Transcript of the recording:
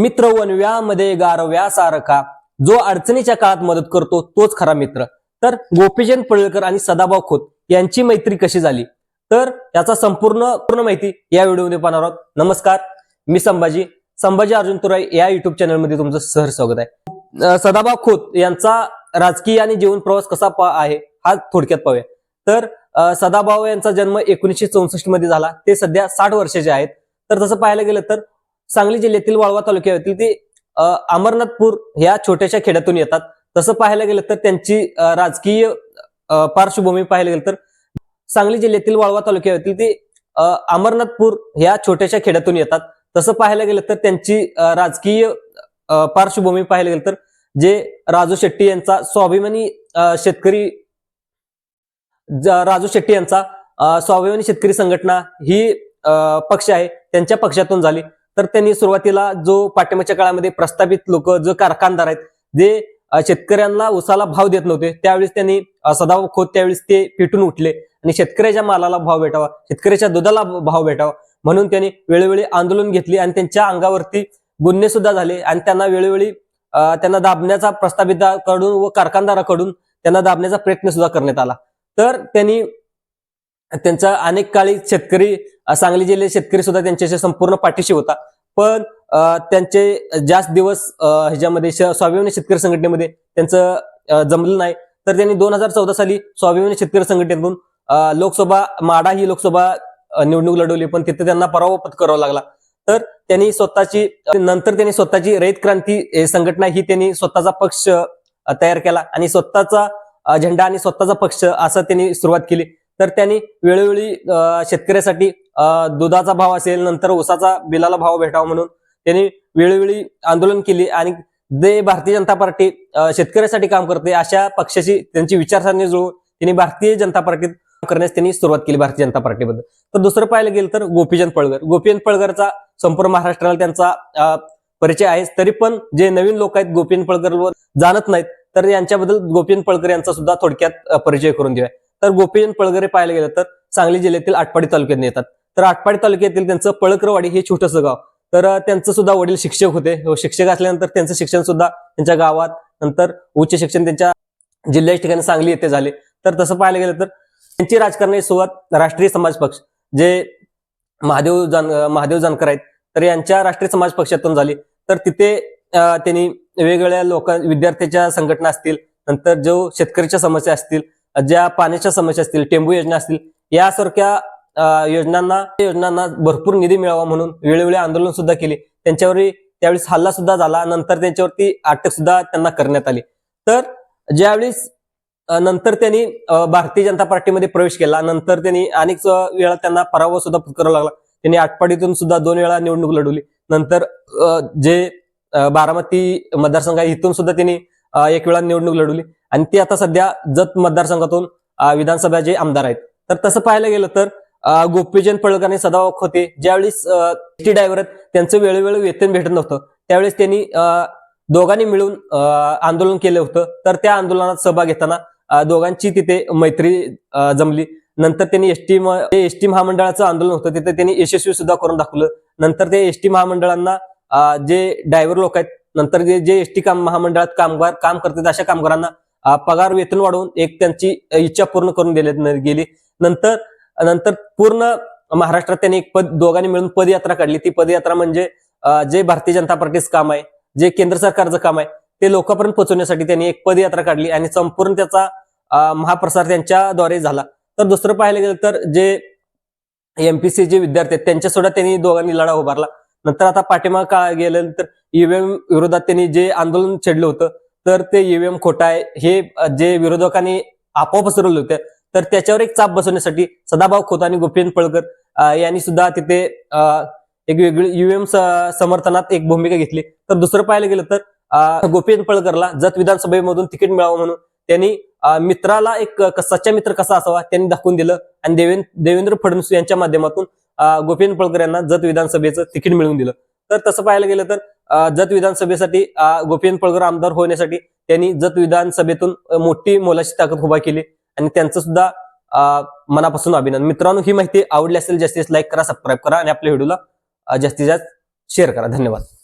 मित्र वनव्यामध्ये गारव्यासारखा जो अडचणीच्या काळात मदत करतो तोच खरा मित्र. तर गोपीचंद पडळकर आणि सदाभाऊ खोत यांची मैत्री कशी झाली? तर याचा संपूर्ण पूर्ण माहिती या व्हिडिओमध्ये पाहणार आहोत. नमस्कार मी संभाजी संभाजी अर्जुन तुराई या युट्यूब चॅनलमध्ये तुमचं सहर स्वागत आहे. सदाभाऊ खोत यांचा राजकीय आणि जीवन प्रवास कसा आहे हा थोडक्यात पाहूया. तर सदाभाऊ यांचा जन्म एकोणीसशे चौसष्टमध्ये झाला. ते सध्या साठ वर्षाचे आहेत. तर तसं पाहायला गेलं तर सांगली जिल्ह्यातील वाळवा तालुक्यातील ते अमरनाथपूर ह्या छोट्याशा खेड्यातून येतात. तसं पाहायला गेलं तर त्यांची राजकीय पार्श्वभूमी पाहायला गेलं तर सांगली जिल्ह्यातील वाळवा तालुक्यातील ते अमरनाथपूर ह्या छोट्याशा खेड्यातून येतात. तसं पाहायला गेलं तर त्यांची राजकीय पार्श्वभूमी पाहायला गेलं तर जे राजू शेट्टी यांचा स्वाभिमानी शेतकरी राजू शेट्टी यांचा स्वाभिमानी शेतकरी संघटना ही पक्ष आहे त्यांच्या पक्षातून झाली. तर त्यांनी सुरुवातीला जो पाठिंबाच्या काळामध्ये प्रस्थापित लोक जो कारखानदार आहेत जे शेतकऱ्यांना उसाला भाव देत नव्हते त्यावेळेस त्यांनी सदाव सदाभाऊ खोत त्यावेळेस ते पिटून उठले आणि शेतकऱ्याच्या मालाला भाव भेटावा शेतकऱ्याच्या दुधाला भाव भेटावा. म्हणून त्यांनी वेळोवेळी आंदोलन घेतली आणि त्यांच्या अंगावरती गुन्हे सुद्धा झाले आणि त्यांना वेळोवेळी त्यांना दाबण्याचा प्रस्थापिताकडून व कारखानदाराकडून त्यांना दाबण्याचा प्रयत्न सुद्धा करण्यात आला. तर त्यांनी त्यांचा अनेक काळी शेतकरी सांगली जिल्ह्यात शेतकरी सुद्धा त्यांच्याशी संपूर्ण पाठीशी होता. पण त्यांचे जास्त दिवस ह्याच्यामध्ये स्वाभिमानी शेतकरी संघटनेमध्ये त्यांचं जमलं नाही. तर त्यांनी दोन हजार चौदा साली स्वाभिमानी शेतकरी संघटनेतून लोकसभा माडा ही लोकसभा निवडणूक लढवली. पण तिथे त्यांना पराभव पत्करावा लागला. तर त्यांनी स्वतःची नंतर त्यांनी स्वतःची रयत क्रांती संघटना ही त्यांनी स्वतःचा पक्ष तयार केला. आणि स्वतःचा झेंडा आणि स्वतःचा पक्ष असं त्यांनी सुरुवात केली. तर त्यांनी वेळोवेळी शेतकऱ्यासाठी दुधाचा भाव असेल नंतर ऊसाचा बिलाला भाव भेटावा म्हणून त्यांनी वेळोवेळी आंदोलन केली आणि जे भारतीय जनता पार्टी शेतकऱ्यासाठी काम करते अशा पक्षाशी त्यांची विचारसरणी जुळवून त्यांनी भारतीय जनता पार्टीत करण्यास त्यांनी सुरुवात केली भारतीय जनता पार्टीबद्दल. तर दुसरं पाहायला गेलं तर गोपीचंद पळगर गोपीचंद पळगरचा संपूर्ण महाराष्ट्राला त्यांचा परिचय आहे तरी पण जे नवीन लोक आहेत गोपीचंद पळगरवर जाणत नाहीत तर यांच्याबद्दल गोपीचंद पळकर यांचा सुद्धा थोडक्यात परिचय करून देऊया. तर गोपीचंद पळगरे पाहायला गेलं तर सांगली जिल्ह्यातील आटपाडी तालुक्यात येतात तर आटपाडी तालुक्यातील त्यांचं पळकरवाडी हे छोटंसं गाव. तर त्यांचं सुद्धा वडील शिक्षक होते. शिक्षक असल्यानंतर त्यांचं शिक्षण सुद्धा त्यांच्या गावात नंतर उच्च शिक्षण त्यांच्या जिल्ह्याच्या ठिकाणी सांगली येथे झाले. तर तसं पाहायला गेलं तर त्यांची राजकारणाची सुरुवात राष्ट्रीय समाज पक्ष जे महादेव जान महादेव जानकर आहेत तर यांच्या राष्ट्रीय समाज पक्षातून झाली. तर तिथे त्यांनी वेगवेगळ्या लोक विद्यार्थ्याच्या संघटना असतील नंतर जो शेतकऱ्याच्या समस्या असतील ज्या पाण्याच्या समस्या असतील टेंबू योजना असतील यासारख्या योजनांना योजनांना भरपूर निधी मिळावा म्हणून वेळोवेळी आंदोलन सुद्धा केले. त्यांच्यावरही त्यावेळेस हल्ला सुद्धा झाला. नंतर त्यांच्यावरती अटक सुद्धा त्यांना करण्यात आली. तर ज्यावेळेस नंतर त्यांनी भारतीय जनता पार्टीमध्ये प्रवेश केला. नंतर त्यांनी अनेक वेळा त्यांना पराभव सुद्धा पत्करावा लागला. त्यांनी आटपाडीतून सुद्धा दोन वेळा निवडणूक लढवली. नंतर जे बारामती मतदारसंघ आहे इथून सुद्धा त्यांनी एक वेळा निवडणूक लढवली. आणि ते आता सध्या जत मतदारसंघातून विधानसभाचे आमदार आहेत. तर तसं पाहायला गेलं तर गोपीचंद पळकर आणि सदाभाऊ खोते ज्यावेळेस टी ड्रायव्हर त्यांचं वेळोवेळी वेतन भेटत नव्हतं. त्यावेळेस त्यांनी दोघांनी मिळून आंदोलन केलं होतं. तर त्या आंदोलनात सहभाग घेताना दोघांची तिथे मैत्री जमली. नंतर त्यांनी एसटी एसटी महामंडळाचं आंदोलन होतं. तिथे त्यांनी यशस्वी सुद्धा करून दाखवलं. नंतर ते एसटी महामंडळांना जे ड्रायव्हर लोक आहेत नंतर जे जे एसटी काम महामंडळात कामगार काम करतात अशा कामगारांना पगार वेतन वाढवून एक त्यांची इच्छा पूर्ण करून दिली गेली. नंतर नंतर पूर्ण महाराष्ट्रात त्यांनी एक पद दोघांनी मिळून पदयात्रा काढली. ती पदयात्रा म्हणजे जे भारतीय जनता पार्टीचं काम आहे जे केंद्र सरकारचं काम आहे ते लोकांपर्यंत पोहोचवण्यासाठी त्यांनी एक पदयात्रा काढली आणि संपूर्ण त्याचा महाप्रसार त्यांच्याद्वारे झाला. तर दुसरं पाहायला गेलं तर जे एमपीसी जे विद्यार्थी आहेत त्यांच्या सुद्धा त्यांनी दोघांनी लढा उभारला. नंतर आता पाठिंबा का गेलं तर ईव्हीएम विरोधात त्यांनी जे आंदोलन छेडलं होतं तर ते ईव्हीएम खोटा आहे हे जे विरोधकांनी आपोआप पसरवलं होते तर त्याच्यावर एक चाप बसवण्यासाठी सदाभाऊ खोत आणि गोपीचंद पळकर यांनी सुद्धा तिथे एक वेगळी ईव्हीएम समर्थनात एक भूमिका घेतली. तर दुसरं पाहायला गेलं तर अ, गोपीचंद पळकरला जत विधानसभेमधून तिकीट मिळावं म्हणून त्यांनी मित्राला एक सच्चा मित्र कसा असावा त्यांनी दाखवून दिलं. आणि देवेंद्र देवेंद्र फडणवीस यांच्या माध्यमातून गोपीन पळकर यांना जत विधानसभेचं तिकीट मिळवून दिलं. तर तसं पाहायला गेलं तर जत विधानसभेसाठी गोपीन पळकर आमदार होण्यासाठी त्यांनी जत विधानसभेतून मोठी मोलाची ताकद उभा केली आणि त्यांचं सुद्धा मनापासून अभिनंदन. मित्रांनो ही माहिती आवडली असेल जास्तीत जास्त लाईक करा सबस्क्राईब करा आणि आपल्या व्हिडिओला जास्तीत जास्त शेअर करा. धन्यवाद.